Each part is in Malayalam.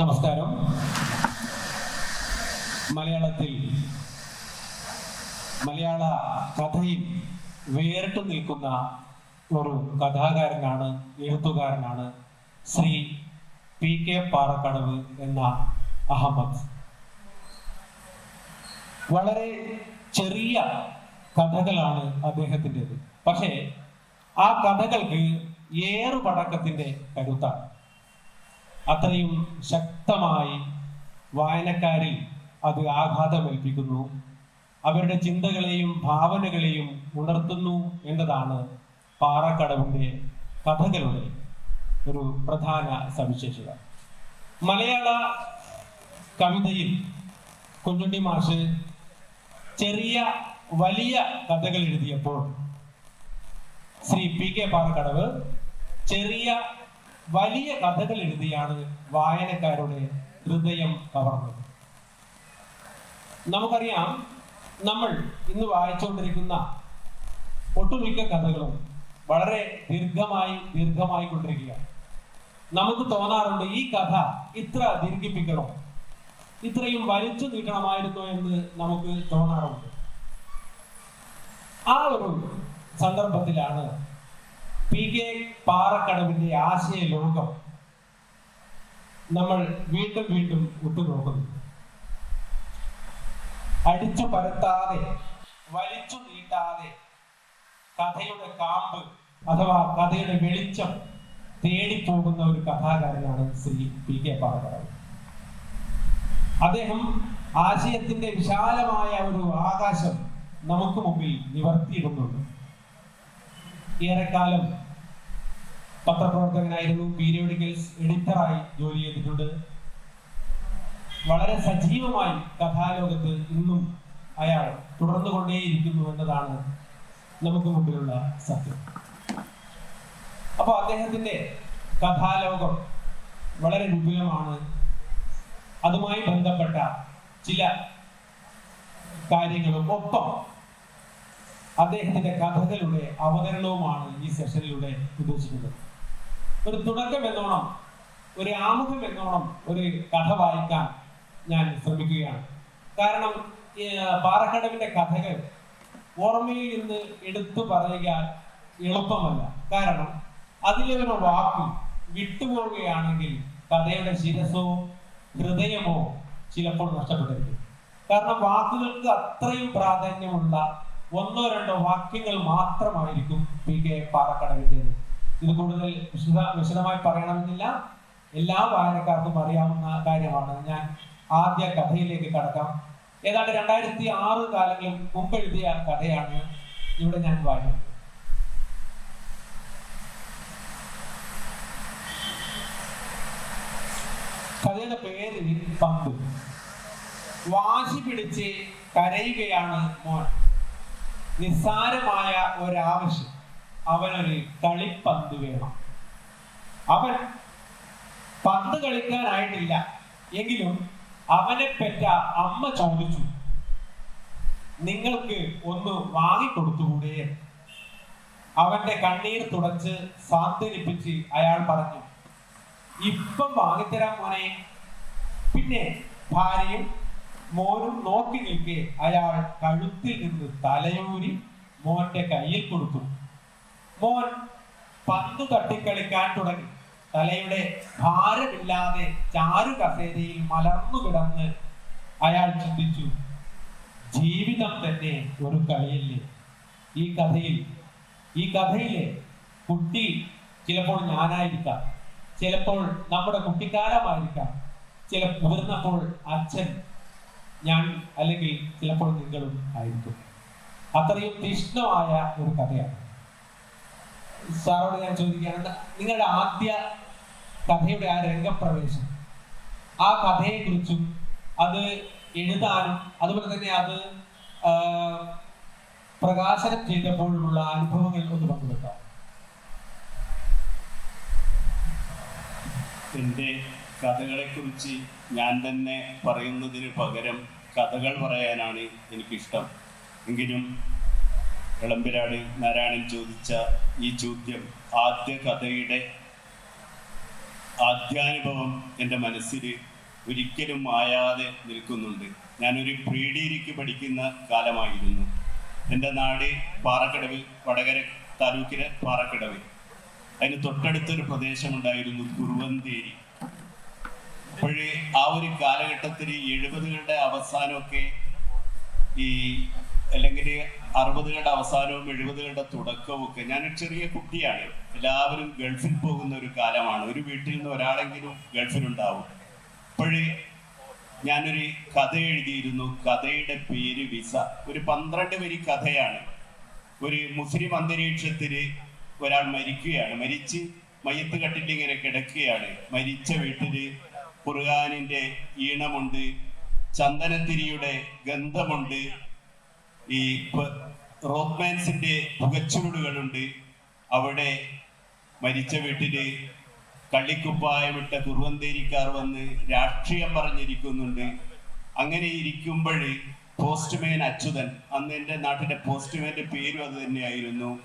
നമസ്കാരം. മലയാളത്തിൽ മലയാള കഥയിൽ വേറിട്ട് നിൽക്കുന്ന ഒരു കഥാകാരനാണ് എഴുത്തുകാരനാണ് ശ്രീ പി കെ പാറക്കടവ് എന്ന അഹമ്മദ്. വളരെ ചെറിയ കഥകളാണ് അദ്ദേഹത്തിന്റെത്. പക്ഷേ ആ കഥകൾക്ക് ഏറു പടക്കത്തിന്റെ കരുത്താണ്. അത്രയും ശക്തമായി വായനക്കാരിൽ അത് ആഘാതമേൽപ്പിക്കുന്നു. അവരുടെ ചിന്തകളെയും ഭാവനകളെയും ഉണർത്തുന്നു എന്നതാണ് പാറക്കടവിന്റെ കഥകളുടെ ഒരു പ്രധാന സവിശേഷത. മലയാള കവിതയിൽ കുഞ്ഞുണ്ണി മാഷ് ചെറിയ വലിയ കഥകൾ എഴുതിയപ്പോൾ ശ്രീ പി കെ പാറക്കടവ് ചെറിയ വലിയ കഥകൾ എഴുതിയാണ് വായനക്കാരുടെ ഹൃദയം കവർന്നത്. നമുക്കറിയാം നമ്മൾ ഇന്ന് വായിച്ചുകൊണ്ടിരിക്കുന്ന ഒട്ടുമിക്ക കഥകളും വളരെ ദീർഘമായി ദീർഘമായി കൊണ്ടിരിക്കുകയാണ് നമുക്ക് തോന്നാറുണ്ട് ഈ കഥ ഇത്ര ദീർഘിപ്പിക്കണോ? ഇത്രയും വലിച്ചു നീട്ടണമായിരുന്നോ എന്ന് നമുക്ക് തോന്നാറുണ്ട്. ആ ഒരു സന്ദർഭത്തിലാണ് പി കെ പാറക്കടവിന്റെ ആശയ ലോകം നമ്മൾ വീണ്ടും വീണ്ടും ഉറ്റുനോക്കുന്നു. അടിച്ചു പരത്താതെ വലിച്ചു നീട്ടാതെ കഥയുടെ കാമ്പ് അഥവാ കഥയുടെ വെളിച്ചം തേടിപ്പോകുന്ന ഒരു കഥാകാരനാണ് ശ്രീ പി കെ പാറക്കടവ്. അദ്ദേഹം ആശയത്തിന്റെ വിശാലമായ ഒരു ആകാശം നമുക്ക് മുമ്പിൽ നിവർത്തിയിടുന്നുണ്ട്. ഏറെക്കാലം പത്രപ്രവർത്തകനായിരുന്നു. പീരിയോഡിക്കൽസ് എഡിറ്ററായി ജോലി ചെയ്തിട്ടുണ്ട്. വളരെ സജീവമായി കഥാലോകത്ത് ഇന്നും അയാൾ തുടർന്നു കൊണ്ടേയിരിക്കുന്നു എന്നതാണ് നമുക്ക് മുമ്പിലുള്ള സത്യം. അപ്പോൾ അദ്ദേഹത്തിന്റെ കഥാലോകം വളരെ വിപുലമാണ്. അതുമായി ബന്ധപ്പെട്ട ചില കാര്യങ്ങളും ഒപ്പം അദ്ദേഹത്തിന്റെ കഥകളുടെ അവതരണവുമാണ് ഈ സെഷനിലൂടെ ഉദ്ദേശിക്കുന്നത്. ഒരു തുടക്കം എന്നോണം ഒരു ആമുഖം എന്നോണം ഒരു കഥ വായിക്കാൻ ഞാൻ ശ്രമിക്കുകയാണ്. കാരണം പാറക്കടവിന്റെ കഥകൾ ഓർമ്മയിൽ നിന്ന് എടുത്തു പറയുക എളുപ്പമല്ല. കാരണം അതിലെ ഒരു വാക്ക് വിട്ടുപോവുകയാണെങ്കിൽ കഥയുടെ ശിരസോ ഹൃദയമോ ചിലപ്പോൾ നഷ്ടപ്പെട്ടിരിക്കും. കാരണം വാക്കുകൾക്ക് അത്രയും പ്രാധാന്യമുള്ള ഒന്നോ രണ്ടോ വാക്യങ്ങൾ മാത്രമായിരിക്കും പി കെ പാറക്കടവിന്റെത്. ഇത് കൂടുതൽ വിശദ വിശദമായി പറയണമെന്നില്ല. എല്ലാ വായനക്കാർക്കും അറിയാവുന്ന കാര്യമാണ്. ഞാൻ ആദ്യ കഥയിലേക്ക് കടക്കാം. ഏതാണ്ട് രണ്ടായിരത്തി ആറ് കാലങ്ങളിൽ മുമ്പ് എഴുതിയ കഥയാണ് ഇവിടെ ഞാൻ വായിക്കുന്നത്. കഥയുടെ പേര് പമ്പ് വാശി പിടിച്ച് കരയുകയാണ് മോൻ. നിസ്സാരമായ ഒരാവശ്യം അവനൊരു കളിപ്പന്ത് വേണം. അവൻ പന്ത് കളിക്കാനായിട്ടില്ല. എങ്കിലും അവനെ പെറ്റ അമ്മ ചോദിച്ചു നിങ്ങൾക്ക് ഒന്ന് വാങ്ങിക്കൊടുത്തുകൂടെ. അവന്റെ കണ്ണീർ തുടച്ച് സാന്ത്വനിപ്പിച്ച് അയാൾ പറഞ്ഞു ഇപ്പം വാങ്ങിത്തരാൻ മോനെ. പിന്നെ ഭാര്യയും മോനും നോക്കി നിൽക്കെ അയാൾ കഴുത്തിൽ നിന്ന് തലയൂരി മോന്റെ കയ്യിൽ കൊടുത്തു. മോൻ പന്തു തട്ടിക്കളിക്കാൻ തുടങ്ങി. തലയുടെ ഭാരമില്ലാതെ ചാരു കസേരയിൽ മലർന്നു കിടന്ന് അയാൾ ചിന്തിച്ചു ജീവിതം തന്നെ ഒരു കളിയല്ലേ? ഈ കഥയിൽ ഈ കഥയിലെ കുട്ടി ചിലപ്പോൾ ഞാനായിരിക്കാം. ചിലപ്പോൾ നമ്മുടെ കുട്ടിക്കാലമായിരിക്കാം. ചില മുതിർന്നപ്പോൾ അച്ഛൻ ഞാൻ അല്ലെങ്കിൽ ചിലപ്പോൾ നിങ്ങളും ആയിരിക്കും. അത്രയും തീഷ്ണമായ ഒരു കഥയാണ്. സാറോട് ഞാൻ ചോദിക്കുകയാണ് നിങ്ങളുടെ ആദ്യ കഥയുടെ ആ രംഗപ്രവേശം? ആ കഥയെക്കുറിച്ചും അത് എഴുതാനും അതുപോലെ തന്നെ അത് പ്രകാശനം ചെയ്തപ്പോഴുള്ള അനുഭവങ്ങൾ ഒന്ന് പങ്കുവെക്കാം. എന്റെ കഥകളെക്കുറിച്ച് ഞാൻ തന്നെ പറയുന്നതിന് പകരം കഥകൾ പറയാനാണ് എനിക്കിഷ്ടം. എങ്കിലും എളമ്പിരാട് നാരായണൻ ചോദിച്ച ഈ ചോദ്യം ആദ്യ കഥയുടെ ആദ്യാനുഭവം എന്റെ മനസ്സിൽ ഒരിക്കലും മായാതെ നിൽക്കുന്നുണ്ട്. ഞാനൊരു പ്രീ ഡിഗ്രിക്ക് പഠിക്കുന്ന കാലമായിരുന്നു. എന്റെ നാട് പാറക്കടവ് വടകര താലൂക്കിലെ പാറക്കടവ് അതിന് തൊട്ടടുത്തൊരു പ്രദേശമുണ്ടായിരുന്നു കുറുവന്തേരി. അപ്പോഴേ ആ ഒരു കാലഘട്ടത്തിൽ എഴുപതുകളുടെ അവസാനമൊക്കെ ഈ അല്ലെങ്കിൽ അറുപതുകളുടെ അവസാനവും എഴുപതുകളുടെ തുടക്കവും ഒക്കെ ഞാൻ ചെറിയ കുട്ടിയാണ്. എല്ലാവരും ഗൾഫിൽ പോകുന്ന ഒരു കാലമാണ്. ഒരു വീട്ടിൽ നിന്ന് ഒരാളെങ്കിലും ഗൾഫിലുണ്ടാവും. അപ്പോഴേ ഞാനൊരു കഥ എഴുതിയിരുന്നു. കഥയുടെ പേര് വിസ. ഒരു പന്ത്രണ്ട് വരി കഥയാണ്. ഒരു മുസ്ലിം അന്തരീക്ഷത്തിൽ ഒരാൾ മരിക്കുകയാണ്. മരിച്ച് മയ്യത്ത് കട്ടിട്ട് ഇങ്ങനെ കിടക്കുകയാണ്. മരിച്ച വീട്ടിൽ ഖുർആാനിന്റെ ഈണമുണ്ട് ചന്ദനത്തിരിയുടെ ഗന്ധമുണ്ട് ഈ പ- പുകച്ചൂടുകളുണ്ട് അവിടെ മരിച്ച വീട്ടിൽ കള്ളിക്കുപ്പായമിട്ട കുറുവന്തേരിക്കാർ വന്ന് രാഷ്ട്രീയം പറഞ്ഞിരിക്കുന്നുണ്ട്. അങ്ങനെ ഇരിക്കുമ്പോൾ പോസ്റ്റ്മാൻ അച്യുതൻ അന്ന് എന്റെ നാട്ടിലെ പോസ്റ്റ്മാന്റെ പേരും അത് തന്നെയായിരുന്നു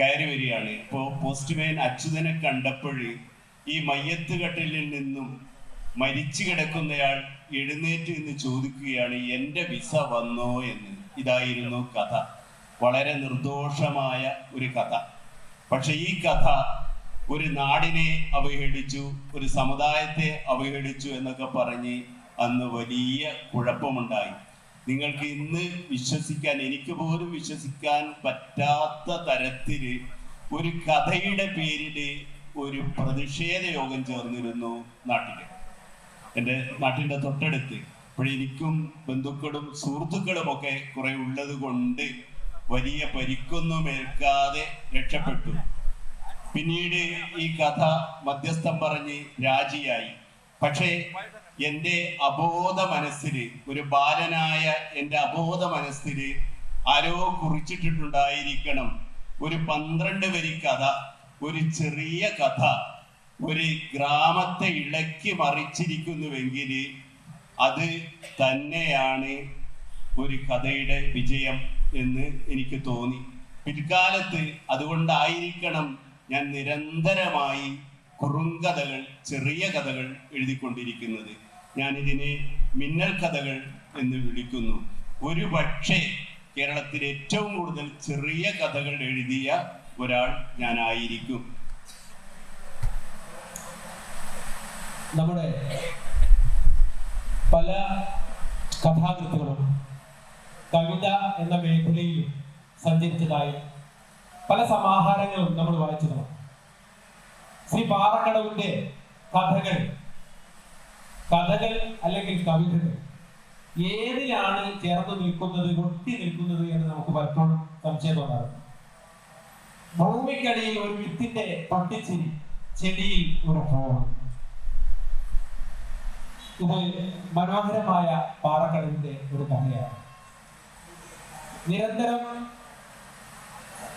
കയറി വരികയാണ്. ഇപ്പോൾ പോസ്റ്റ്മാൻ അച്യുതനെ കണ്ടപ്പോൾ ഈ മയ്യത്ത് കട്ടിലിൽ നിന്നും മരിച്ചു കിടക്കുന്നയാൾ എഴുന്നേറ്റ് എന്ന് ചോദിക്കുകയാണ് എന്റെ വിസ വന്നോ എന്ന്? ഇതായിരുന്നു കഥ. വളരെ നിർദോഷമായ ഒരു കഥ. പക്ഷെ ഈ കഥ ഒരു നാടിനെ അവഹേളിച്ചു ഒരു സമുദായത്തെ അവഹേളിച്ചു എന്നൊക്കെ പറഞ്ഞ് അന്ന് വലിയ കുഴപ്പമുണ്ടായി. നിങ്ങൾക്ക് ഇന്ന് വിശ്വസിക്കാൻ എനിക്ക് പോലും വിശ്വസിക്കാൻ പറ്റാത്ത തരത്തിൽ ഒരു കഥയുടെ പേരിൽ ഒരു പ്രതിഷേധ യോഗം ചേർന്നിരുന്നു നാട്ടിൽ. എന്റെ നാട്ടിന്റെ തൊട്ടടുത്ത് അപ്പോഴെനിക്കും ബന്ധുക്കളും സുഹൃത്തുക്കളും ഒക്കെ കുറെ ഉള്ളത് കൊണ്ട് വലിയ പരിക്കൊന്നും ഏൽക്കാതെ രക്ഷപ്പെട്ടു. പിന്നീട് ഈ കഥ മധ്യസ്ഥം പറഞ്ഞ് രാജിയായി. പക്ഷേ എന്റെ അബോധ മനസ്സിൽ ഒരു ബാലനായ എന്റെ അബോധ മനസ്സിൽ ആരോ കുറിച്ചിട്ടിട്ടുണ്ടായിരിക്കണം. ഒരു പന്ത്രണ്ട് വരി കഥ ഒരു ചെറിയ കഥ. ഒരു ഗ്രാമത്തെ ഇളക്കി മറിച്ചിരിക്കുന്നുവെങ്കിൽ അത് തന്നെയാണ് ഒരു കഥയുടെ വിജയം എന്ന് എനിക്ക് തോന്നി. പിൽക്കാലത്ത് അതുകൊണ്ടായിരിക്കണം ഞാൻ നിരന്തരമായി കുറുങ്കഥകൾ ചെറിയ കഥകൾ എഴുതിക്കൊണ്ടിരിക്കുന്നത്. ഞാനിതിനെ മിന്നൽ കഥകൾ എന്ന് വിളിക്കുന്നു. ഒരു പക്ഷേ കേരളത്തിൽ ഏറ്റവും കൂടുതൽ ചെറിയ കഥകൾ എഴുതിയ ഒരാൾ ഞാനായിരിക്കും. നമ്മുടെ പല കഥാകൃത്തുകളും കവിത എന്ന മേഖലയിൽ സഞ്ചരിച്ചതായി പല സമാഹാരങ്ങളും നമ്മൾ വായിച്ചതാണ് ശ്രീ പാറക്കടവിന്റെ കഥകൾ കഥകൾ അല്ലെങ്കിൽ കവിതകൾ ഏതിലാണ് ചേർന്ന് നിൽക്കുന്നത് ഒട്ടി നിൽക്കുന്നത് എന്ന് നമുക്ക് പലപ്പോഴും സംശയം തോന്നാറുണ്ട്. ഭൂമിക്കടിയിൽ ഒരു വിത്തിന്റെ പട്ടിച്ചിരി ചെടിയിൽ ഒരു ഇത് മനോഹരമായ പാറകളിന്റെ ഒരു കഥയാണ്. നിരന്തരം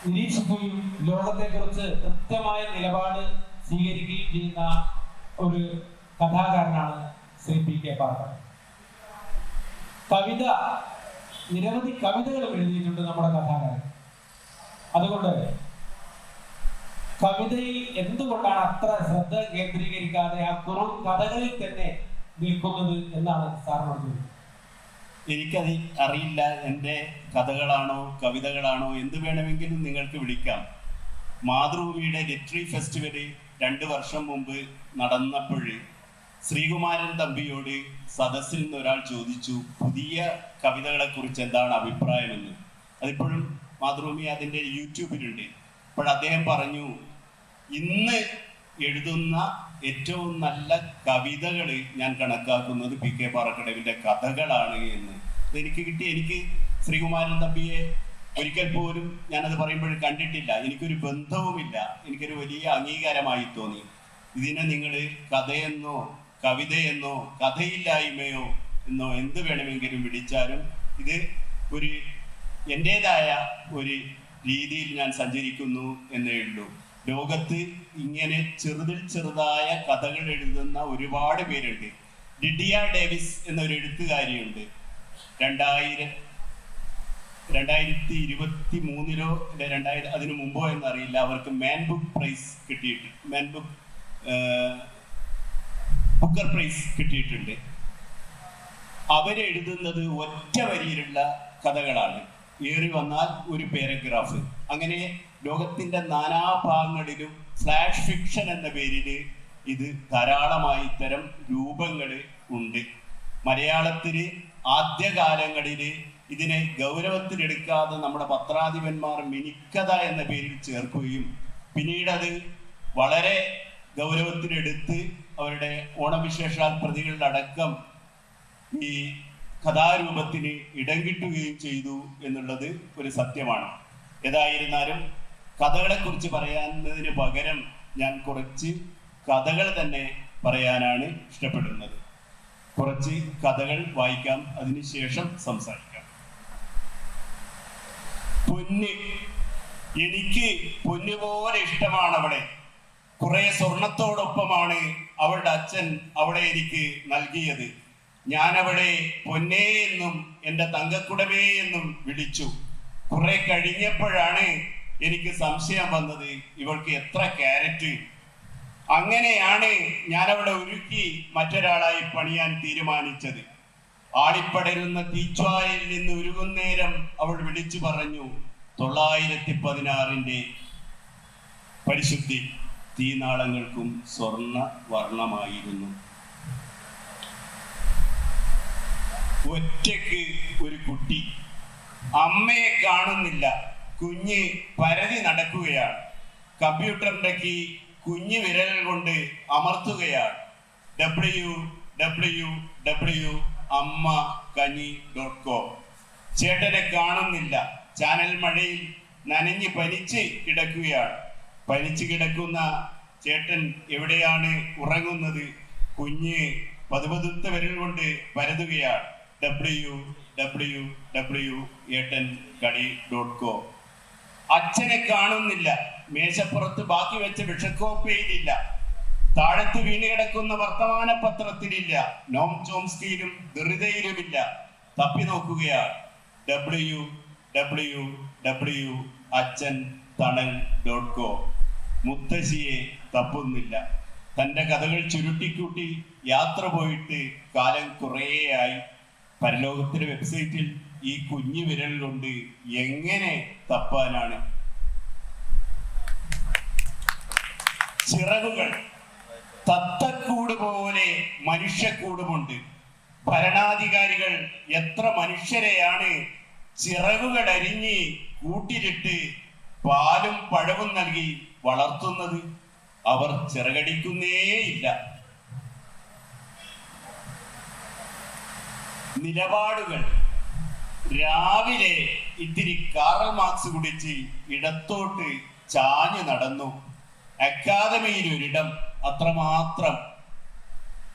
നിരീക്ഷിക്കുകയും ലോകത്തെക്കുറിച്ച് കൃത്യമായ നിലപാട് സ്വീകരിക്കുകയും ചെയ്യുന്ന ഒരു കഥാകാരനാണ് ശ്രീ പി കെ പാറക്കടവ് കവിത നിരവധി കവിതകളും എഴുതിയിട്ടുണ്ട് നമ്മുടെ കഥാകാരൻ. അതുകൊണ്ട് കവിതയിൽ എന്തുകൊണ്ടാണ് അത്ര ശ്രദ്ധ കേന്ദ്രീകരിക്കാതെ ആ കുറു കഥകളിൽ തന്നെ നിൽക്കുന്നത് എന്നാണ് സാറിനോട് ചോദിക്കുന്നത് എനിക്കത് അറിയില്ല. എന്റെ കഥകളാണോ കവിതകളാണോ എന്ത് വേണമെങ്കിലും നിങ്ങൾക്ക് വിളിക്കാം. മാതൃഭൂമിയുടെ ലിറ്ററി ഫെസ്റ്റിവൽ രണ്ട് വർഷം മുമ്പ് നടന്നപ്പോൾ ശ്രീകുമാരൻ തമ്പിയോട് സദസ്സിൽ നിന്ന് ഒരാൾ ചോദിച്ചു പുതിയ കവിതകളെ കുറിച്ച് എന്താണ് അഭിപ്രായമെന്ന്? അതിപ്പോഴും മാതൃഭൂമി അതിന്റെ യൂട്യൂബിലുണ്ട്. അപ്പോൾ അദ്ദേഹം പറഞ്ഞു ഇന്ന് എഴുതുന്ന ഏറ്റവും നല്ല കവിതകൾ ഞാൻ കണക്കാക്കുന്നത് പി കെ പാറക്കടവിന്റെ കഥകളാണ് എന്ന്. എനിക്ക് കിട്ടി. എനിക്ക് ശ്രീകുമാരൻ തമ്പിയെ ഒരിക്കൽ പോലും ഞാനത് പറയുമ്പോൾ കണ്ടിട്ടില്ല. എനിക്കൊരു ബന്ധവുമില്ല. എനിക്കൊരു വലിയ അംഗീകാരമായി തോന്നി. ഇതിനെ നിങ്ങൾ കഥയെന്നോ കവിതയെന്നോ കഥയില്ലായ്മയോ എന്നോ എന്ത് വേണമെങ്കിലും വിളിച്ചാലും ഇത് ഒരു എന്റെതായ ഒരു രീതിയിൽ ഞാൻ സഞ്ചരിക്കുന്നു എന്നേ ഉള്ളൂ. ലോകത്ത് ഇങ്ങനെ ചെറുതിൽ ചെറുതായ കഥകൾ എഴുതുന്ന ഒരുപാട് പേരുണ്ട്. ഡിഡിയ ഡേവിസ് എന്നൊരു എഴുത്തുകാരിയുണ്ട്. രണ്ടായിരം രണ്ടായിരത്തി ഇരുപത്തി മൂന്നിലോ രണ്ടായിരം അതിനു മുമ്പോ എന്നറിയില്ല. അവർക്ക് മാൻ ബുക്ക് പ്രൈസ് കിട്ടിയിട്ടുണ്ട് മാൻ ബുക്ക് ബുക്കർ പ്രൈസ് കിട്ടിയിട്ടുണ്ട്. അവരെഴുതുന്നത് ഒറ്റ വരിയിലുള്ള കഥകളാണ്. ഏറി വന്നാൽ ഒരു പാരഗ്രാഫ് അങ്ങനെ ലോകത്തിന്റെ നാനാഭാഗങ്ങളിലും ഫ്ലാഷ് ഫിക്ഷൻ എന്ന പേരിൽ ഇത് ധാരാളമായി ഇത്തരം രൂപങ്ങൾ ഉണ്ട്. മലയാളത്തിൽ ആദ്യകാലങ്ങളിൽ ഇതിനെ ഗൗരവത്തിലെടുക്കാതെ നമ്മുടെ പത്രാധിപന്മാർ മിനിക്കഥ എന്ന പേരിൽ ചേർക്കുകയും പിന്നീട് അത് വളരെ ഗൗരവത്തിലെടുത്ത് അവരുടെ ഓണവിശേഷാൽ പ്രതികളിലടക്കം ഈ കഥാരൂപത്തിന് ഇടം കിട്ടുകയും ചെയ്തു എന്നുള്ളത് ഒരു സത്യമാണ്. ഏതായിരുന്നാലും കഥകളെ കുറിച്ച് പറയുന്നതിന് പകരം ഞാൻ കുറച്ച് കഥകൾ തന്നെ പറയാനാണ് ഇഷ്ടപ്പെടുന്നത്. കുറച്ച് കഥകൾ വായിക്കാം അതിനുശേഷം സംസാരിക്കാം. പൊന്ന്. എനിക്ക് പൊന്നു പോലെ ഇഷ്ടമാണ് അവിടെ കുറെ സ്വർണത്തോടൊപ്പമാണ് അവളുടെ അച്ഛൻ അവിടെ എനിക്ക് നൽകിയത്. ഞാൻ അവളെ പൊന്നേ എന്നും എന്റെ തങ്കക്കുടമേ എന്നും വിളിച്ചു. കുറെ കഴിഞ്ഞപ്പോഴാണ് എനിക്ക് സംശയം വന്നത് ഇവൾക്ക് എത്ര ക്യാരറ്റ്? അങ്ങനെയാണ് ഞാൻ ഒരുക്കി മറ്റൊരാളായി പണിയാൻ തീരുമാനിച്ചത്. ആളിപ്പടരുന്ന തീച്വായിൽ നിന്ന് ഉരുകുന്നേരം അവൾ വിളിച്ചു പറഞ്ഞു തൊള്ളായിരത്തി പതിനാറിന്റെ പരിശുദ്ധി തീനാളങ്ങൾക്കും സ്വർണ വർണമായിരുന്നു ഒറ്റയ്ക്ക് ഒരു കുട്ടി അമ്മയെ കാണുന്നില്ല. കുഞ്ഞ് പരതി നടക്കുകയാണ്. കമ്പ്യൂട്ടറിന്റെ കീ കുഞ്ഞു വിരൽ കൊണ്ട് അമർത്തുകയാണ്. ഡബ്ല്യു ഡബ്ല്യു ഡബ്ല്യു അമ്മ കനി ഡോട്ട് കോം ചേട്ടനെ കാണുന്നില്ല. ചാനൽ മഴയിൽ നനഞ്ഞ് പനിച്ച് കിടക്കുകയാണ്. പനിച്ച് കിടക്കുന്ന ചേട്ടൻ എവിടെയാണ് ഉറങ്ങുന്നത്? കുഞ്ഞ് പതുപതുത്ത വിരൽ കൊണ്ട് പരതുകയാണ്. ഡബ്ല്യു ഡബ്ല്യു ഡബ്ല്യു ഏട്ടൻ കളി ഡോട്ട് കോം അച്ഛനെ കാണുന്നില്ല. മേശപ്പുറത്ത് ബാക്കി വെച്ച വിഷക്കോപ്പയിലില്ല താഴത്ത് വീണ് കിടക്കുന്ന വർത്തമാന പത്രത്തിലില്ല നോം ചോംസ്കിയിലും ധൃതയിലുമില്ല തപ്പി നോക്കുകയാണ്. ഡബ്ല്യു ഡബ്ല്യു ഡബ്ല്യു അച്ഛൻ തണൽ ഡോട്ട് കോം. മുത്തശ്ശിയെ തപ്പുന്നില്ല. തന്റെ കഥകൾ ചുരുട്ടിക്കൂട്ടി യാത്ര പോയിട്ട് കാലം കുറേയായി. പരലോകത്തിന്റെ വെബ്സൈറ്റിൽ ഈ കുഞ്ഞു വിരൽ കൊണ്ട് എങ്ങനെ തപ്പാനാണ്? ചിറകുകൾ. തത്തക്കൂട് പോലെ മനുഷ്യക്കൂടുമുണ്ട്. ഭരണാധികാരികൾ എത്ര മനുഷ്യരെയാണ് ചിറകുകൾ അരിഞ്ഞ് കൂട്ടിലിട്ട് പാലും പഴവും നൽകി വളർത്തുന്നത്? അവർ ചിറകടിക്കുന്നേയില്ല. നിലപാടുകൾ. രാവിലെ ഇത്തിരി കാറൽ മാർക്സ് കുടിച്ച് ഇടത്തോട്ട് ചാഞ്ഞു നടന്നു. അക്കാദമിയിൽ ഒരിടം അത്രമാത്രം.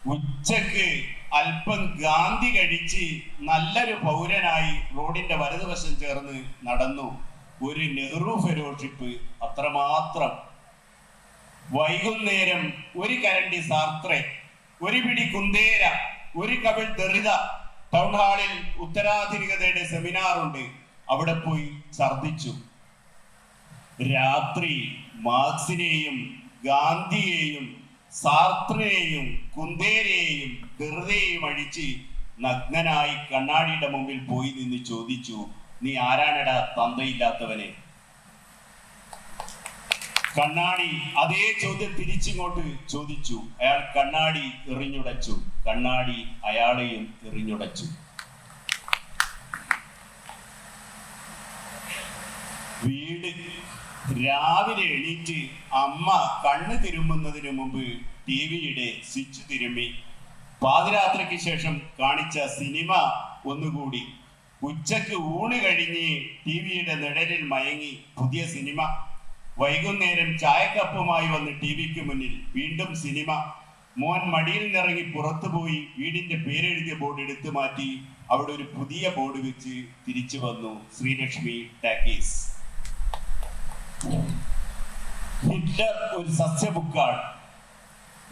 ഉച്ചയ്ക്ക് അല്പം ഗാന്ധി കഴിച്ച് നല്ലൊരു പൗരനായി റോഡിന്റെ വലതുവശം ചേർന്ന് നടന്നു. ഒരു നെഹ്റു ഫെലോഷിപ്പ് അത്രമാത്രം. വൈകുന്നേരം ഒരു കരണ്ടി സാർത്രെ ഒരു പിടി കുന്തേര ഒരു കവിൾ ദറിത ടൗൺ ഹാളിൽ ഉത്തരാധുനികതയുടെ സെമിനാർ ഉണ്ട്. അവിടെ പോയി ഛർദിച്ചു രാത്രി മാർക്സിനെയും ഗാന്ധിയെയും സാർത്രിനെയും കുന്തേരെയും വെറുതെയും അഴിച്ച് നഗ്നനായി കണ്ണാടിയുടെ മുമ്പിൽ പോയി നിന്ന് ചോദിച്ചു നീ ആരാണടാ തന്തയില്ലാത്തവനെ? കണ്ണാടി അതേ ചോദ്യം തിരിച്ചിങ്ങോട്ട് ചോദിച്ചു. അയാൾ കണ്ണാടി എറിഞ്ഞുടച്ചു. കണ്ണാടി അയാളെയും എറിഞ്ഞുടച്ചു. വീട് രാവിലെ എണീറ്റ് അമ്മ കണ്ണ് തിരുമ്മുന്നതിന് മുമ്പ് ടി വിയുടെ സ്വിച്ച് തിരുമ്മി. പാതിരാത്രിക്ക് ശേഷം കാണിച്ച സിനിമ ഒന്നുകൂടി. ഉച്ചയ്ക്ക് ഊണ് കഴിഞ്ഞ് ടി വിയുടെ നിഴലിൽ മയങ്ങി പുതിയ സിനിമ. വൈകുന്നേരം ചായക്കപ്പുമായി വന്ന് ടി വിക്ക് മുന്നിൽ വീണ്ടും സിനിമ. മോൻ മടിയിൽ നിറങ്ങി പുറത്തുപോയി വീടിന്റെ പേരെഴുതിയ ബോർഡ് എടുത്തു മാറ്റി അവിടെ ഒരു പുതിയ ബോർഡ് വെച്ച് തിരിച്ചു വന്നു ശ്രീലക്ഷ്മി ടാക്കീസ്. ഹിറ്റ്ലർ ഒരു സസ്യബുക്കാണ്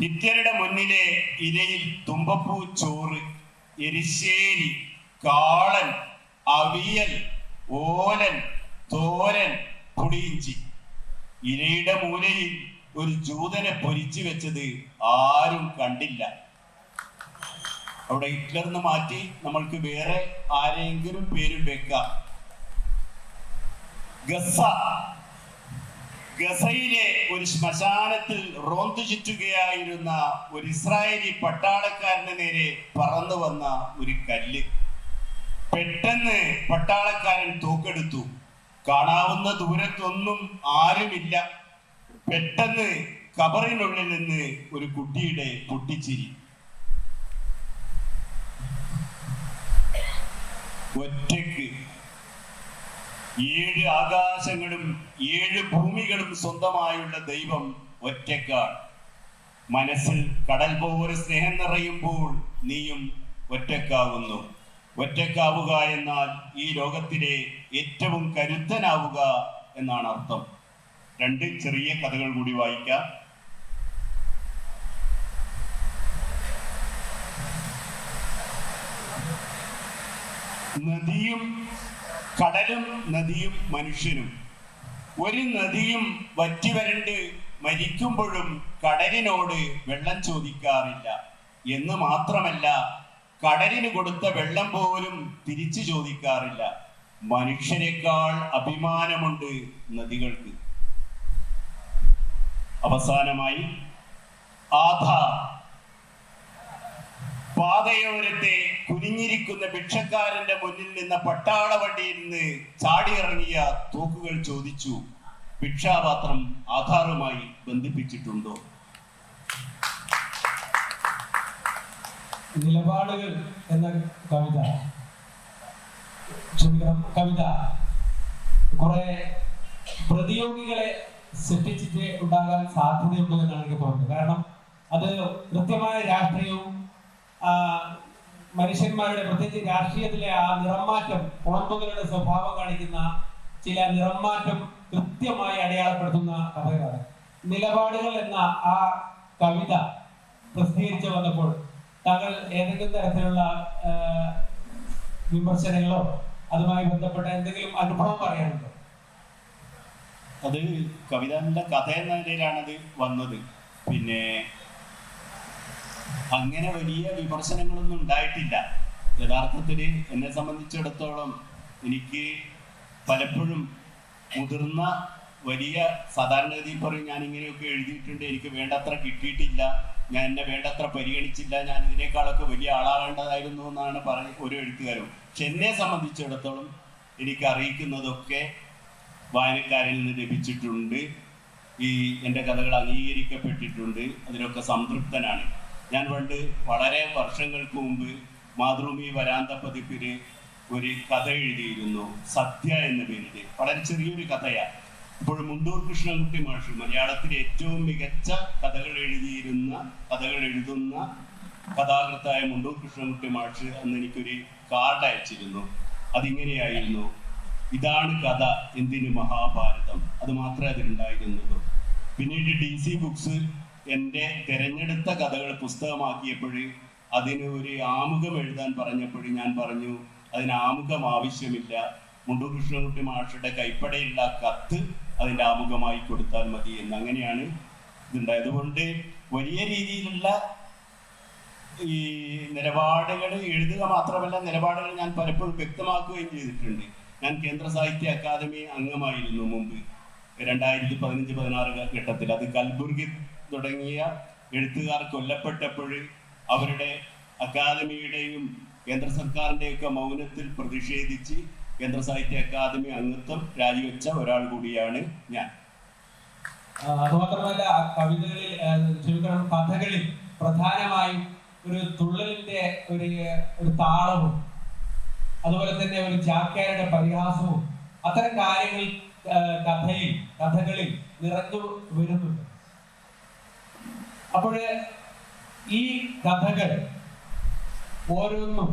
ഹിറ്റ്ലറുടെ മുന്നിലെ ഇലയിൽ തുമ്പപ്പൂ ചോറ് എരിശ്ശേരി കാളൻ അവിയൽ ഓലൻ തോരൻ പുളിയിഞ്ചി. ഇലയുടെ മൂലയിൽ ഒരു ജൂതനെ പൊരിച്ചു വെച്ചത് ആരും കണ്ടില്ല. അവിടെ ഹിറ്റ്ലർന്ന് മാറ്റി നമ്മൾക്ക് വേറെ ആരെങ്കിലും പേരും വെക്കാം. ഗസ ഗസയിലെ ഒരു ശ്മശാനത്തിൽ റോന്തു ചുറ്റുകയായിരുന്ന ഒരു ഇസ്രായേലി പട്ടാളക്കാരന് നേരെ പറന്നു വന്ന ഒരു കല്ല്. പെട്ടെന്ന് പട്ടാളക്കാരൻ തൂക്കെടുത്തു. കാണാവുന്ന ദൂരത്തൊന്നും ആരുമില്ല. പെട്ടെന്ന് കബറിനുള്ളിൽ നിന്ന് ഒരു കുട്ടിയുടെ പൊട്ടിച്ചിരി. ഒറ്റയ്ക്ക്. ഏഴ് ആകാശങ്ങളും ഏഴ് ഭൂമികളും സ്വന്തമായുള്ള ദൈവം ഒറ്റക്കാണ് മനസ്സിൽ കടൽ പോലെ സ്നേഹം നിറയുമ്പോൾ നീയും ഒറ്റക്കാവുന്നു ഒറ്റക്കാവുക എന്നാൽ ഈ ലോകത്തിലെ ഏറ്റവും കരുത്തനാവുക എന്നാണ് അർത്ഥം. രണ്ട് ചെറിയ കഥകൾ കൂടി വായിക്കാം. നദിയും കടലും നദിയും മനുഷ്യനും. ഒരു നദിയും വറ്റി വരണ്ട് മരിക്കുമ്പോഴും കടലിനോട് വെള്ളം ചോദിക്കാറില്ല. എന്ന് മാത്രമല്ല കടലിന് കൊടുത്ത വെള്ളം പോലും തിരിച്ചു ചോദിക്കാറില്ല. മനുഷ്യനേക്കാൾ അഭിമാനമുണ്ട് നദികൾക്ക്. അവസാനമായി ആധ പാതയോരത്തെ കുനിഞ്ഞിരിക്കുന്ന ഭിക്ഷക്കാരന്റെ മുന്നിൽ നിന്ന പട്ടാള വണ്ടിയിൽ നിന്ന് ചാടിയിറങ്ങിയ തോക്കുകൾ ചോദിച്ചു ഭിക്ഷാപാത്രം ആധാറുമായി ബന്ധിപ്പിച്ചിട്ടുണ്ടോ? നിലപാടുകൾ എന്ന കവിത. ക്ഷമിക്കണം കവിത. കുറെ പ്രതിയോഗികളെ സൃഷ്ടിച്ചിട്ട് ഉണ്ടാകാൻ സാധ്യതയുണ്ട് എന്നാണ് എനിക്ക് തോന്നുന്നത്. കാരണം അത് കൃത്യമായ രാഷ്ട്രീയവും മനുഷ്യന്മാരുടെ പ്രത്യേകിച്ച് രാഷ്ട്രീയത്തിലെ ആ നിറംമാറ്റം ഉണമ്പുകളുടെ സ്വഭാവം കാണിക്കുന്ന ചില നിറംമാറ്റം കൃത്യമായി അടയാളപ്പെടുത്തുന്ന കഥകളാണ്. നിലപാടുകൾ എന്ന ആ കവിത പ്രസിദ്ധീകരിച്ചു വന്നപ്പോൾ താങ്കൾ ഏതെങ്കിലും തരത്തിലുള്ള വിമർശനങ്ങളോ അതുമായി ബന്ധപ്പെട്ട എന്തെങ്കിലും അനുഭവം പറയാനുണ്ടോ? അത് കവിതാന്റെ കഥ എന്ന നിലയിലാണത് വന്നത്. പിന്നെ അങ്ങനെ വലിയ വിമർശനങ്ങളൊന്നും ഉണ്ടായിട്ടില്ല. യഥാർത്ഥത്തിൽ എന്നെ സംബന്ധിച്ചിടത്തോളം എനിക്ക് പലപ്പോഴും മുതിർന്ന വലിയ സാധാരണഗതിയിൽ പറയും ഞാൻ ഇങ്ങനെയൊക്കെ എഴുതിയിട്ടുണ്ട് എനിക്ക് വേണ്ടത്ര കിട്ടിയിട്ടില്ല. ഞാൻ എന്നെ വേണ്ടത്ര പരിഗണിച്ചില്ല. ഞാൻ ഇതിനേക്കാളൊക്കെ വലിയ ആളാകേണ്ടതായിരുന്നു എന്നാണ് പറഞ്ഞ ഒരു എഴുത്തുകാരും പക്ഷെ എന്നെ സംബന്ധിച്ചിടത്തോളം എനിക്ക് അറിയിക്കുന്നതൊക്കെ വായനക്കാരിൽ നിന്ന് ലഭിച്ചിട്ടുണ്ട്. ഈ എന്റെ കഥകൾ അംഗീകരിക്കപ്പെട്ടിട്ടുണ്ട്. അതിനൊക്കെ സംതൃപ്തനാണ്. ഞാൻ പണ്ട് വളരെ വർഷങ്ങൾക്ക് മുമ്പ് മാതൃഭൂമി വരാന്ത പതിപ്പിന് ഒരു കഥ എഴുതിയിരുന്നു. സത്യ എന്ന പേരിൽ വളരെ ചെറിയൊരു കഥയാണ് ഇപ്പോൾ മുണ്ടൂർ കൃഷ്ണൻകുട്ടി മാഷ് മലയാളത്തിലെ ഏറ്റവും മികച്ച കഥകൾ എഴുതിയിരുന്ന കഥകൾ എഴുതുന്ന കഥാകൃത്തായ മുണ്ടൂർ കൃഷ്ണൻകുട്ടി മാഷ് അന്ന് എനിക്കൊരു കാർഡ് അയച്ചിരുന്നു. അതിങ്ങനെയായിരുന്നു ഇതാണ് കഥ എന്തിന് മഹാഭാരതം? അത് മാത്രമേ അതിലുണ്ടായിരുന്നുള്ളൂ. പിന്നീട് ഡി സി ബുക്സ് എന്റെ തിരഞ്ഞെടുത്ത കഥകൾ പുസ്തകമാക്കിയപ്പോൾ അതിന് ഒരു ആമുഖം എഴുതാൻ പറഞ്ഞപ്പോൾ ഞാൻ പറഞ്ഞു അതിന് ആമുഖം ആവശ്യമില്ല. മുണ്ടൂർ കൃഷ്ണൻകുട്ടി മാഷയുടെ കൈപ്പടയുള്ള കത്ത് അതിന്റെ ആമുഖമായി കൊടുത്താൽ മതി എന്ന് അങ്ങനെയാണ് ഇതുണ്ടായത്. കൊണ്ട് വലിയ രീതിയിലുള്ള ഈ നിലപാടുകൾ എഴുതുക മാത്രമല്ല നിലപാടുകൾ ഞാൻ പലപ്പോഴും വ്യക്തമാക്കുകയും ചെയ്തിട്ടുണ്ട്. ഞാൻ കേന്ദ്ര സാഹിത്യ അക്കാദമി അംഗമായിരുന്നു മുമ്പ്. രണ്ടായിരത്തി പതിനഞ്ച് പതിനാറ് ഘട്ടത്തിൽ. അത് കൽബുർഗി തുടങ്ങിയ എഴുത്തുകാർ കൊല്ലപ്പെട്ടപ്പോൾ അവരുടെ അക്കാദമിയുടെയും കേന്ദ്ര സർക്കാരിന്റെയൊക്കെ മൗനത്തിൽ പ്രതിഷേധിച്ച് കേന്ദ്ര സാഹിത്യ അക്കാദമി അംഗത്വം രാജിവെച്ച ഒരാൾ കൂടിയാണ് ഞാൻ. അതുമാത്രമല്ല കവിതകളിൽ ചുരുക്കണം കഥകളിൽ പ്രധാനമായും ഒരു തുള്ളലിന്റെ ഒരു ഒരു താളവും അതുപോലെ തന്നെ ഒരു ചാക്യാരുടെ പരിഹാസവും അത്തരം കാര്യങ്ങൾ കഥയിൽ കഥകളിൽ നിറഞ്ഞു വരുന്നുണ്ട്. അപ്പോൾ ഈ കഥകൾ ഓരോന്നും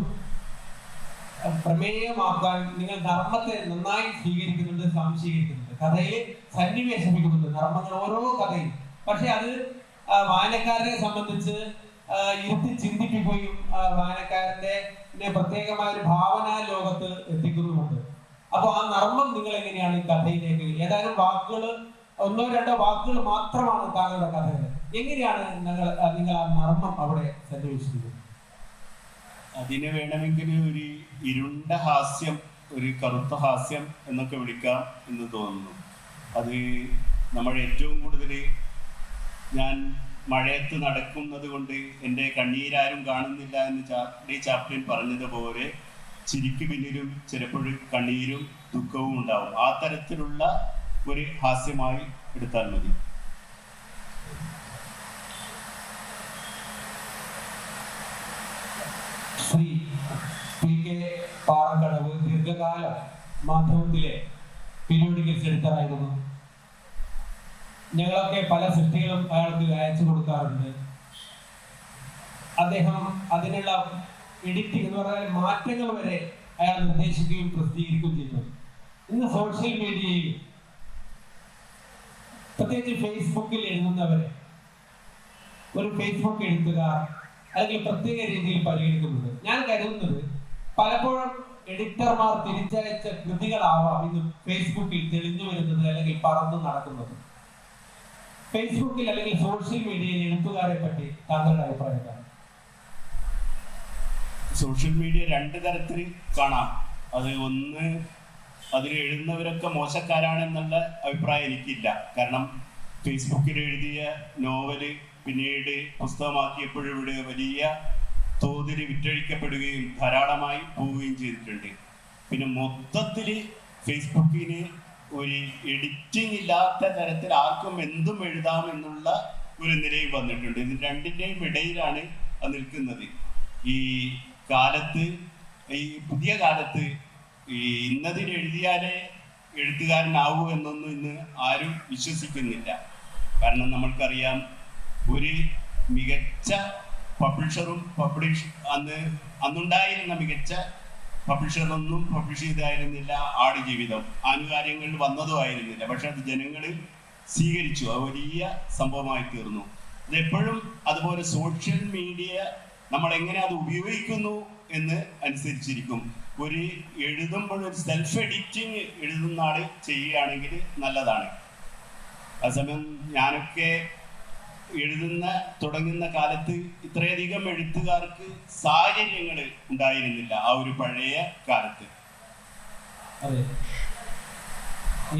പ്രമേയമാക്കാൻ നിങ്ങൾ ധർമ്മത്തെ നന്നായി സ്വീകരിക്കുന്നുണ്ട് സംശയിക്കുന്നുണ്ട് കഥയിൽ സന്നിവേശിപ്പിക്കുന്നുണ്ട് ധർമ്മങ്ങൾ ഓരോ കഥയും. പക്ഷെ അത് വായനക്കാരനെ സംബന്ധിച്ച് ഇരുത്തി ചിന്തിപ്പിക്കുകയും വായനക്കാരന്റെ പ്രത്യേകമായ ഒരു ഭാവനാ ലോകത്ത് എത്തിക്കുന്നുമുണ്ട്. അപ്പൊ ആ നർമ്മം നിങ്ങൾ എങ്ങനെയാണ് ഈ കഥയിലേക്ക്? ഏതായാലും വാക്കുകൾ ഒന്നോ രണ്ടോ വാക്കുകൾ മാത്രമാണ് താങ്കളുടെ കഥകൾ എങ്ങനെയാണ് നിങ്ങൾ നിങ്ങൾ ആ നർമ്മം അവിടെ സന്നിവേശിക്കുന്നത്? അതിന് വേണമെങ്കിൽ ഒരു ഇരുണ്ട ഹാസ്യം ഒരു കറുത്ത ഹാസ്യം എന്നൊക്കെ വിളിക്കാം എന്ന് തോന്നുന്നു. അത് നമ്മൾ ഏറ്റവും കൂടുതൽ ഞാൻ മഴയത്ത് നടക്കുന്നത് കൊണ്ട് എന്റെ കണ്ണീരാരും കാണുന്നില്ല എന്ന് ചാപ്ലി ചാപ്ലിൻ പറഞ്ഞതുപോലെ ചിരിക്ക് പിന്നിലും ചിലപ്പോൾ കണ്ണീരും ദുഃഖവും ഉണ്ടാവും. ആ തരത്തിലുള്ള ഒരു ഹാസ്യമായി എടുത്താൽ മതി ശ്രീ പി കെ പാറക്കടവ് ദീർഘകാലം മാധ്യമത്തിലെ പീരിയോഡിക്കൽസ് എഡിറ്ററായിരുന്നു ഞങ്ങളൊക്കെ പല സൃഷ്ടികളും അയാൾക്ക് അയച്ചു കൊടുക്കാറുണ്ട്. അദ്ദേഹം അതിനുള്ള എഡിറ്റിംഗ് എന്ന് പറഞ്ഞാൽ മാറ്റങ്ങൾ വരെ അയാൾ നിർദ്ദേശിക്കുകയും പ്രസിദ്ധീകരിക്കുകയും ചെയ്തു. ഇന്ന് സോഷ്യൽ മീഡിയയിൽ പ്രത്യേകിച്ച് ഫേസ്ബുക്കിൽ എഴുതുന്നവരെ ഒരു ഫേസ്ബുക്ക് എഴുത്തുകാർ അല്ലെങ്കിൽ പ്രത്യേക രീതിയിൽ പരിഗണിക്കുന്നത് ഞാൻ കരുതുന്നത് പലപ്പോഴും എഡിറ്റർമാർ തിരിച്ചയച്ച കൃതികളാവാം ഇന്ന് ഫേസ്ബുക്കിൽ തെളിഞ്ഞു വരുന്നത് അല്ലെങ്കിൽ പറന്നു നടക്കുന്നത്. ഫേസ്ബുക്കിൽ അല്ലെങ്കിൽ സോഷ്യൽ മീഡിയയിൽ എഴുത്തുകാരെ പറ്റി താങ്കളുടെ അഭിപ്രായം എന്താണ്? സോഷ്യൽ മീഡിയ രണ്ട് തരത്തിൽ കാണാം. അത് ഒന്ന് അതിൽ എഴുതുന്നവരൊക്കെ മോശക്കാരാണെന്നുള്ള അഭിപ്രായം എനിക്കില്ല. കാരണം ഫേസ്ബുക്കിൽ എഴുതിയ നോവൽ പിന്നീട് പുസ്തകമാക്കിയപ്പോഴും ഇവിടെ വലിയ തോതിൽ വിറ്റഴിക്കപ്പെടുകയും ധാരാളമായി പോവുകയും ചെയ്തിട്ടുണ്ട്. പിന്നെ മൊത്തത്തിൽ ഫേസ്ബുക്കിന് ഒരു എഡിറ്റിംഗ് ഇല്ലാത്ത തരത്തിൽ ആർക്കും എന്തും എഴുതാം എന്നുള്ള ഒരു നിലയും വന്നിട്ടുണ്ട്. ഇത് രണ്ടിന്റെയും ഇടയിലാണ് നിൽക്കുന്നത്. ഈ കാലത്ത് ഈ പുതിയ കാലത്ത് ഈ ഇന്നതിന് എഴുതിയാലേ എഴുത്തുകാരനാവൂ എന്നൊന്നും ഇന്ന് ആരും വിശ്വസിക്കുന്നില്ല. കാരണം നമ്മൾക്കറിയാം ഒരു മികച്ച പബ്ലിഷറും പബ്ലിഷ് അന്ന് അന്നുണ്ടായിരുന്ന മികച്ച പബ്ലിഷറൊന്നും പബ്ലിഷ് ചെയ്തായിരുന്നില്ല ആട് ജീവിതം. ആനുകാര്യങ്ങൾ വന്നതും ആയിരുന്നില്ല. പക്ഷെ അത് ജനങ്ങളിൽ സ്വീകരിച്ചു. അത് വലിയ സംഭവമായി തീർന്നു. ഇതെപ്പോഴും അതുപോലെ സോഷ്യൽ മീഡിയ നമ്മൾ എങ്ങനെ അത് ഉപയോഗിക്കുന്നു എന്ന് അനുസരിച്ചിരിക്കും. ഒരു എഴുതുമ്പോൾ ഒരു സെൽഫ് എഡിറ്റിംഗ് എഴുതുന്ന ആൾ ചെയ്യുകയാണെങ്കിൽ നല്ലതാണ്. അതേസമയം ഞാനൊക്കെ എഴുതുന്ന തുടങ്ങുന്ന കാലത്ത് ഇത്രയധികം എഴുത്തുകാർക്ക് സാഹചര്യങ്ങൾ ഉണ്ടായിരുന്നില്ല ആ ഒരു പഴയ കാലത്ത്. അതെ.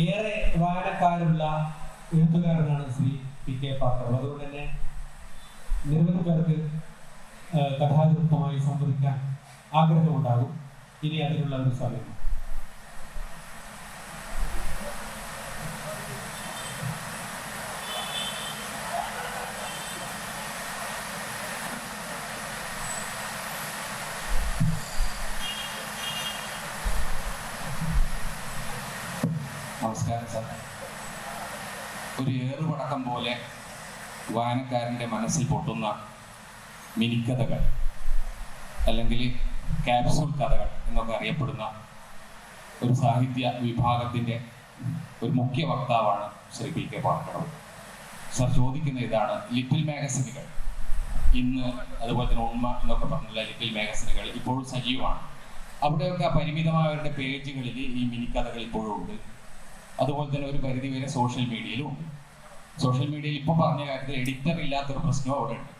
ഏറെ വായനക്കാരുള്ള എഴുത്തുകാരനാണ് ശ്രീ പി കെ പാത്രം അതുകൊണ്ട് തന്നെ നിരവധി പേർക്ക് കഥാകൃത്തുമായി സംവദിക്കാൻ ആഗ്രഹമുണ്ടാകും. ഇനി അതിനുള്ള ഒരു സമയം നമസ്കാരം സാർ ഒരു ഏറുപടക്കം പോലെ വായനക്കാരന്റെ മനസ്സിൽ പൊട്ടുന്ന മിനിക്കഥകൾ അല്ലെങ്കിൽ ക്യാപ്സൂൾ കഥകൾ എന്നൊക്കെ അറിയപ്പെടുന്ന ഒരു സാഹിത്യ വിഭാഗത്തിന്റെ ഒരു മുഖ്യ വക്താവാണ് Shri P K Parakkadavu sir ചോദിക്കുന്ന ഇതാണ് ലിറ്റിൽ മാഗസിനുകൾ. ഇന്ന് അതുപോലെ തന്നെ ഉണ്മ എന്നൊക്കെ പറഞ്ഞുള്ള ലിറ്റിൽ മാഗസിനുകൾ ഇപ്പോൾ സജീവമാണ്. അവിടെയൊക്കെ പരിമിതമായവരുടെ പേജുകളിൽ ഈ മിനിക്കഥകൾ ഇപ്പോഴും ഉണ്ട്. അതുപോലെ തന്നെ ഒരു പരിധി വരെ സോഷ്യൽ മീഡിയയിലും ഉണ്ട്. സോഷ്യൽ മീഡിയയിൽ ഇപ്പോൾ പറഞ്ഞ കാര്യത്തിൽ എഡിറ്റർ ഇല്ലാത്തൊരു പ്രശ്നം അവിടെ ഉണ്ട്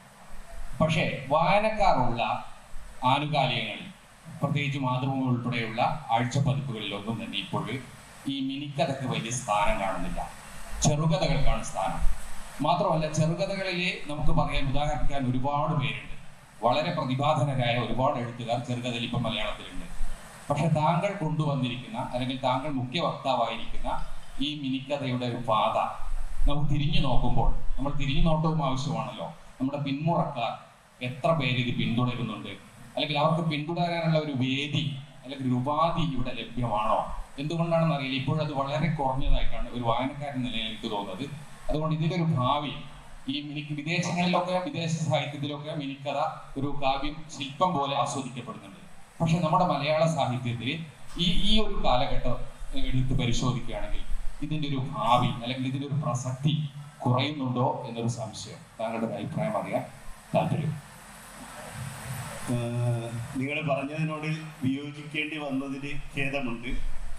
പക്ഷേ വായനക്കാരുള്ള ആനുകാലികങ്ങളിൽ പ്രത്യേകിച്ച് മാതൃഭൂമി ഉൾപ്പെടെയുള്ള ആഴ്ച പതിപ്പുകളിലൊന്നും തന്നെ ഇപ്പോൾ ഈ മിനിക്കഥയ്ക്ക് വലിയ സ്ഥാനം കാണുന്നില്ല. ചെറുകഥകൾക്കാണ് സ്ഥാനം. മാത്രമല്ല ചെറുകഥകളിലെ നമുക്ക് പറയാൻ ഉദാഹരിക്കാൻ ഒരുപാട് പേരുണ്ട്. വളരെ പ്രതിഭാധനരായ ഒരുപാട് എഴുത്തുകാർ ചെറുകഥയിൽ ഇപ്പം മലയാളത്തിലുണ്ട്. പക്ഷെ താങ്കൾ കൊണ്ടുവന്നിരിക്കുന്ന അല്ലെങ്കിൽ താങ്കൾ മുഖ്യ വക്താവായിരിക്കുന്ന ഈ മിനിക്കഥയുടെ ഒരു പാത നമുക്ക് തിരിഞ്ഞു നോക്കുമ്പോൾ നമ്മൾ തിരിഞ്ഞു നോട്ടവും ആവശ്യമാണല്ലോ. നമ്മുടെ പിന്മുറക്കാർ എത്ര പേര് ഇത് പിന്തുടരുന്നുണ്ട്? അല്ലെങ്കിൽ അവർക്ക് പിന്തുടരാനുള്ള ഒരു വേദി അല്ലെങ്കിൽ ഒരു ഉപാധി ഇവിടെ ലഭ്യമാണോ? എന്തുകൊണ്ടാണെന്ന് അറിയില്ല ഇപ്പോഴത് വളരെ കുറഞ്ഞതായിട്ടാണ് ഒരു വായനക്കാരൻ നിലയിൽ എനിക്ക് തോന്നുന്നത്. അതുകൊണ്ട് ഇതിന്റെ ഒരു ഭാവി ഈ മിനിക്ക് വിദേശങ്ങളിലൊക്കെ വിദേശ സാഹിത്യത്തിലൊക്കെ മിനിക്കഥ ഒരു കാവ്യം ശില്പം പോലെ ആസ്വദിക്കപ്പെടുന്നുണ്ട്. പക്ഷെ നമ്മുടെ മലയാള സാഹിത്യത്തിൽ ഈ ഈ ഒരു കാലഘട്ടം എടുത്ത് പരിശോധിക്കുകയാണെങ്കിൽ ഇതിന്റെ ഒരു ഭാവി അല്ലെങ്കിൽ ഇതിന്റെ ഒരു പ്രസക്തി കുറയുന്നുണ്ടോ എന്നൊരു സംശയം. താങ്കളുടെ ഒരു അഭിപ്രായം അറിയാൻ താല്പര്യം. നിങ്ങൾ പറഞ്ഞതിനോട് വിയോജിക്കേണ്ടി വന്നതിന് ഖേദമുണ്ട്.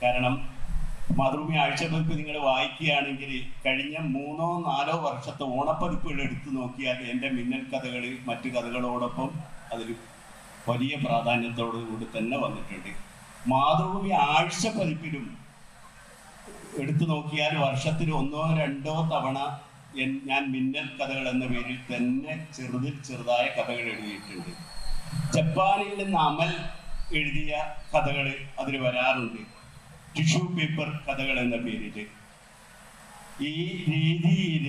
കാരണം മാതൃഭൂമി ആഴ്ചപ്പതിപ്പ് നിങ്ങൾ വായിക്കുകയാണെങ്കിൽ കഴിഞ്ഞ മൂന്നോ നാലോ വർഷത്തെ ഓണപ്പതിപ്പുകൾ എടുത്തു നോക്കിയാൽ എന്റെ മിന്നൽ കഥകൾ മറ്റു കഥകളോടൊപ്പം അതിൽ വലിയ പ്രാധാന്യത്തോടു കൂടി തന്നെ വന്നിട്ടുണ്ട്. മാതൃഭൂമി ആഴ്ച പതിപ്പിലും എടുത്തു നോക്കിയാൽ വർഷത്തിൽ ഒന്നോ രണ്ടോ തവണ ഞാൻ മിന്നൽ കഥകൾ എന്ന പേരിൽ തന്നെ ചെറുതിൽ ചെറുതായ കഥകൾ എഴുതിയിട്ടുണ്ട്. ജപ്പാനിൽ നിന്ന് അമൽ എഴുതിയ കഥകൾ അതിൽ വരാറുണ്ട്. ടിഷ്യൂ പേപ്പർ കഥകൾ എന്ന പേരിൽ. ഈ രീതിയിൽ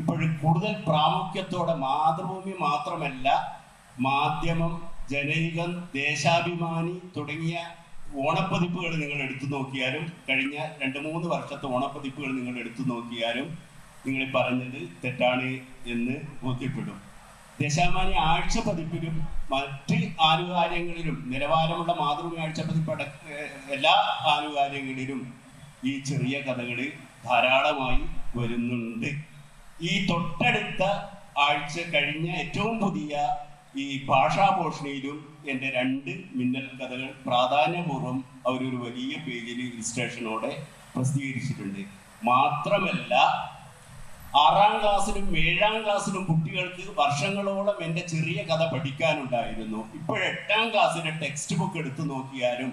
ഇപ്പോഴും കൂടുതൽ പ്രാമുഖ്യത്തോടെ മാതൃഭൂമി മാത്രമല്ല മാധ്യമം ജനൈകം ദേശാഭിമാനി തുടങ്ങിയ ഓണപ്പതിപ്പുകൾ നിങ്ങൾ എടുത്തു നോക്കിയാലും കഴിഞ്ഞ രണ്ട് മൂന്ന് വർഷത്തെ ഓണപ്പതിപ്പുകൾ നിങ്ങൾ എടുത്തു നോക്കിയാലും നിങ്ങൾ പറഞ്ഞത് തെറ്റാണ് എന്ന് ബോധ്യപ്പെടും. ദശാമാന്യ ആഴ്ച പതിപ്പിലും മറ്റ് ആനുകാര്യങ്ങളിലും നിലവാരമുള്ള മാതൃഭൂമി ആഴ്ച പതിപ്പ് അടക്ക എല്ലാ ആനുകാര്യങ്ങളിലും ഈ ചെറിയ കഥകൾ ധാരാളമായി വരുന്നുണ്ട്. ഈ തൊട്ടടുത്ത ആഴ്ച കഴിഞ്ഞ ഏറ്റവും പുതിയ ഈ ഭാഷാഭൂഷണിയിലും എന്റെ രണ്ട് മിന്നൽ കഥകൾ പ്രാധാന്യപൂർവം അവരൊരു വലിയ പേജിൽ ഇൻസ്ട്രേഷനോടെ പ്രസിദ്ധീകരിച്ചിട്ടുണ്ട്. മാത്രമല്ല ആറാം ക്ലാസ്സിലും ഏഴാം ക്ലാസ്സിലും കുട്ടികൾക്ക് വർഷങ്ങളോളം എന്റെ ചെറിയ കഥ പഠിക്കാനുണ്ടായിരുന്നു. ഇപ്പോൾ എട്ടാം ക്ലാസ്സിലെ ടെക്സ്റ്റ് ബുക്ക് എടുത്തു നോക്കിയാലും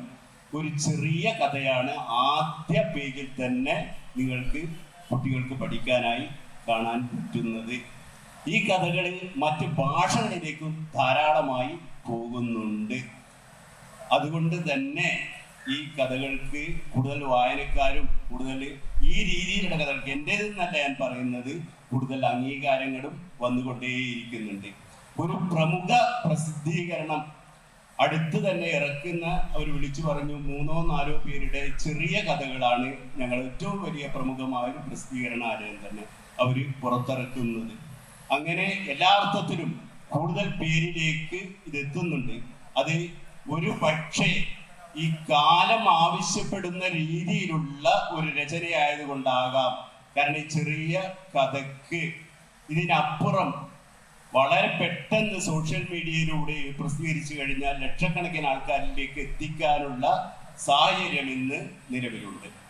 ഒരു ചെറിയ കഥയാണ് ആദ്യ പേജിൽ തന്നെ നിങ്ങൾക്ക് കുട്ടികൾക്ക് പഠിക്കാനായി കാണാൻ പറ്റുന്നത്. ഈ കഥകൾ മറ്റു ഭാഷകളിലേക്കും ധാരാളമായി പോകുന്നുണ്ട്. അതുകൊണ്ട് തന്നെ ഈ കഥകൾക്ക് കൂടുതൽ വായനക്കാരും കൂടുതൽ ഈ രീതിയിലുള്ള കഥകൾക്ക് എന്റേതെന്നല്ല ഞാൻ പറയുന്നത് കൂടുതൽ അംഗീകാരങ്ങളും വന്നുകൊണ്ടേയിരിക്കുന്നുണ്ട്. ഒരു പ്രമുഖ പ്രസിദ്ധീകരണം അടുത്ത് തന്നെ ഇറക്കുന്ന അവർ വിളിച്ചു പറഞ്ഞു മൂന്നോ നാലോ പേരുടെ ചെറിയ കഥകളാണ് ഞങ്ങൾ ഏറ്റവും വലിയ പ്രമുഖമായ ഒരു പ്രസിദ്ധീകരണാലയം തന്നെ അവർ പുറത്തിറക്കുന്നത്. അങ്ങനെ എല്ലാ അർത്ഥത്തിലും കൂടുതൽ പേരിലേക്ക് ഇത് എത്തുന്നുണ്ട്. അത് ഒരു പക്ഷേ ഈ കാലം ആവശ്യപ്പെടുന്ന രീതിയിലുള്ള ഒരു രചനയായതുകൊണ്ടാകാം. കാരണം ഈ ചെറിയ കഥക്ക് ഇതിനപ്പുറം വളരെ പെട്ടെന്ന് സോഷ്യൽ മീഡിയയിലൂടെ പ്രസിദ്ധീകരിച്ചു കഴിഞ്ഞാൽ ലക്ഷക്കണക്കിന് ആൾക്കാരിലേക്ക് എത്തിക്കാനുള്ള സാഹചര്യം ഇന്ന് നിലവിലുണ്ട്.